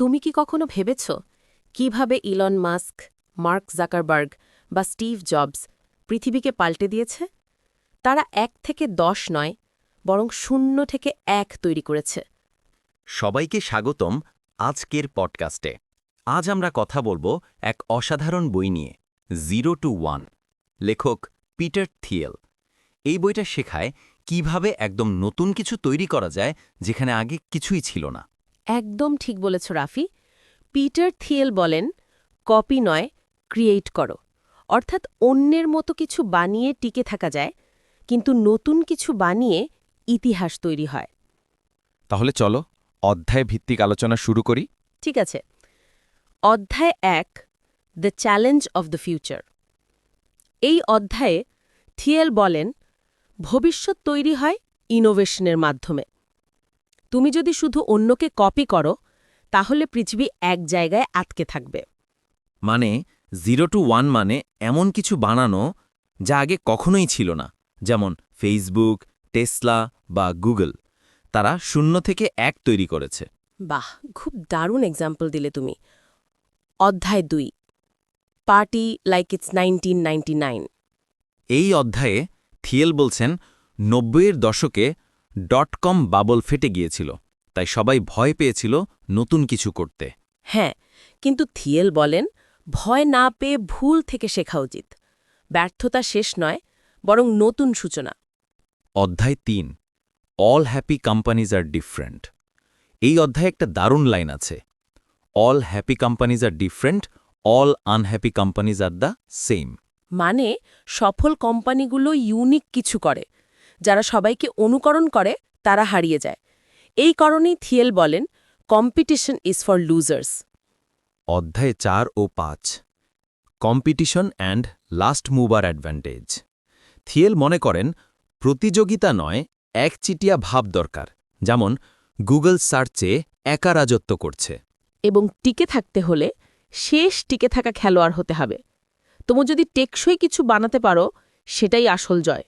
তুমি কি কখনো ভেবেছ কীভাবে ইলন মাস্ক, মার্ক জাকারবার্গ বা স্টিভ জবস পৃথিবীকে পাল্টে দিয়েছে? তারা এক থেকে দশ নয়, বরং শূন্য থেকে এক তৈরি করেছে। সবাইকে স্বাগতম আজকের পডকাস্টে। আজ আমরা কথা বলব এক অসাধারণ বই নিয়ে, জিরো টু ওয়ান, লেখক পিটার থিয়েল। এই বইটা শেখায় কীভাবে একদম নতুন কিছু তৈরি করা যায়, যেখানে আগে কিছুই ছিল না। একদম ঠিক বলেছ রাফি। পিটার থিয়েল বলেন কপি নয় ক্রিয়েট করো। অর্থাৎ অন্যের মতো কিছু বানিয়ে টিকে থাকা যায় কিন্তু নতুন কিছু বানিয়ে ইতিহাস তৈরি হয়। তাহলে চলো অধ্যায় ভিত্তিক আলোচনা শুরু করি। ঠিক আছে। অধ্যায় এক the challenge of the future এই অধ্যায়ে থিয়েল বলেন ভবিষ্যৎ তৈরি হয় ইনোভেশনের মাধ্যমে। তুমি যদি শুধু অন্যকে কপি করো তাহলে পৃথিবী এক জায়গায় আটকে থাকবে। মানে জিরো টু ওয়ান মানে এমন কিছু বানানো যা আগে কখনোই ছিল না যেমন ফেসবুক টেসলা বা গুগল তারা শূন্য থেকে এক তৈরি করেছে। বাহ খুব দারুণ এক্সাম্পল দিলে তুমি। অধ্যায় দুই। Party like it's nineteen nine এই অধ্যায়ে থিয়েল বলছেন নব্বইয়ের দশকে ডট কম বাবল ফেটে গিয়েছিল তাই সবাই ভয় পেয়েছিল নতুন কিছু করতে। হ্যাঁ কিন্তু থিয়েল বলেন ভয় না পেয়ে ভুল থেকে শেখা উচিত। ব্যর্থতা শেষ নয় বরং নতুন সূচনা। অধ্যায় তিন all happy companies are different এই অধ্যায়ে একটা দারুণ লাইন আছে all happy companies are different all unhappy companies are the same মানে সফল কোম্পানিগুলো ইউনিক কিছু করে যারা সবাইকে অনুকরণ করে তারা হারিয়ে যায়। এই কারণেই থিয়েল বলেন কম্পিটিশন ইজ ফর লুজার্স অধ্যায় চার ও পাঁচ। Competition and last mover advantage Thiel মনে করেন প্রতিযোগিতা নয় একচিটিয়া ভাব দরকার। যেমন গুগল সার্চে একা রাজত্ব করছে। এবং টিকে থাকতে হলে শেষ টিকে থাকা খেলোয়াড় হতে হবে। তুমি যদি টেকসই কিছু বানাতে পারো সেটাই আসল জয়।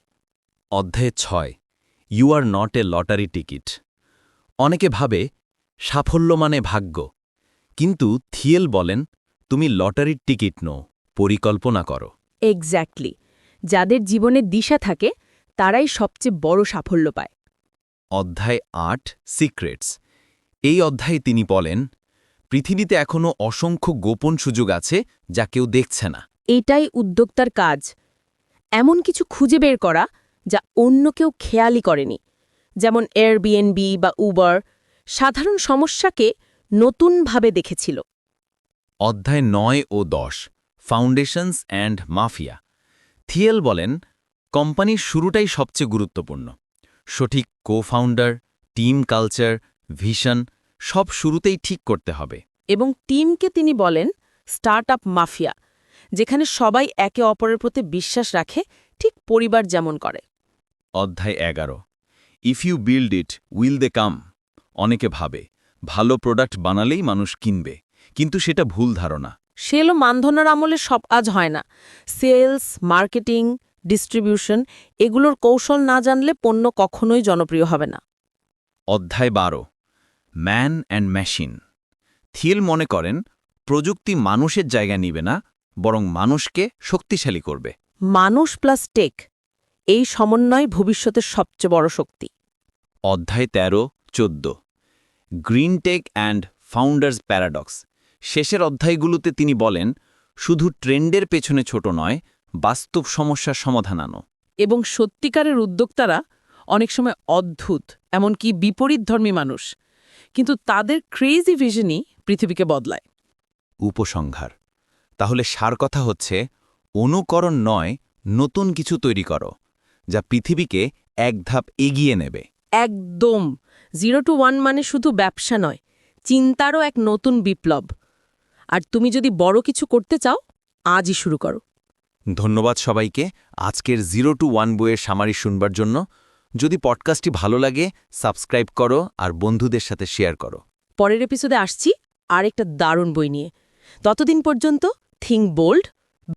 অধ্যায় ছয় you are not a lottery ticket অনেকে ভাবে সাফল্য মানে ভাগ্য। কিন্তু থিয়েল বলেন তুমি লটারির টিকিট নো পরিকল্পনা করো। এক্স্যাক্টলি যাদের জীবনে দিশা থাকে তারাই সবচেয়ে বড় সাফল্য পায়। অধ্যায় আট সিক্রেটস এই অধ্যায়ে তিনি বলেন পৃথিবীতে এখনও অসংখ্য গোপন সুযোগ আছে যা কেউ দেখছে না। এটাই উদ্যোক্তার কাজ। এমন কিছু খুঁজে বের করা যা অন্য কেউ খেয়ালই করেনি। যেমন এয়ারবিএনবি বা উবার সাধারণ সমস্যাকে নতুনভাবে দেখেছিল। অধ্যায় নয় ও দশ ফাউন্ডেশনস অ্যান্ড মাফিয়া থিয়েল বলেন কোম্পানির শুরুটাই সবচেয়ে গুরুত্বপূর্ণ। সঠিক co founder team culture vision সব শুরুতেই ঠিক করতে হবে। এবং টিমকে তিনি বলেন স্টার্ট আপ মাফিয়া যেখানে সবাই একে অপরের প্রতি বিশ্বাস রাখে ঠিক পরিবার যেমন করে। অধ্যায় এগারো। If you build it will they come অনেকে ভাবে ভালো প্রোডাক্ট বানালেই মানুষ কিনবে কিন্তু সেটা ভুল ধারণা। সেলও মানধনার আমলে সব কাজ হয় না। সেলস মার্কেটিং ডিস্ট্রিবিউশন এগুলোর কৌশল না জানলে পণ্য কখনোই জনপ্রিয় হবে না। অধ্যায় বারো। ম্যান অ্যান্ড মেশিন থিয়েল মনে করেন প্রযুক্তি মানুষের জায়গা নিবে না বরং মানুষকে শক্তিশালী করবে। মানুষ প্লাস টেক এই সমন্বয় ভবিষ্যতের সবচেয়ে বড় শক্তি। অধ্যায় তেরো চোদ্দ। Green tech and founders paradox. শেষের অধ্যায়গুলোতে তিনি বলেন শুধু ট্রেন্ডের পেছনে ছোট নয় বাস্তব সমস্যার সমাধান আনো। এবং সত্যিকারের উদ্যোক্তারা অনেক সময় অদ্ভুত এমনকি বিপরীতধর্মী মানুষ। কিন্তু তাদের ক্রেজি ভিশনই পৃথিবীকে বদলায়। উপসংহার। তাহলে সার কথা হচ্ছে অনুকরণ নয় নতুন কিছু তৈরি করো। যা পৃথিবীকে এক ধাপ এগিয়ে নেবে। একদম। জিরো টু ওয়ান মানে শুধু ব্যবসা নয় চিন্তারও এক নতুন বিপ্লব। আর তুমি যদি বড় কিছু করতে চাও আজই শুরু করো। ধন্যবাদ সবাইকে। আজকের জিরো টু ওয়ান বইয়ের সামারি শুনবার জন্য। যদি পডকাস্টটি ভালো লাগে সাবস্ক্রাইব করো আর বন্ধুদের সাথে শেয়ার করো। পরের এপিসোডে আসছি আর একটা দারুণ বই নিয়ে। ততদিন পর্যন্ত থিঙ্ক বোল্ড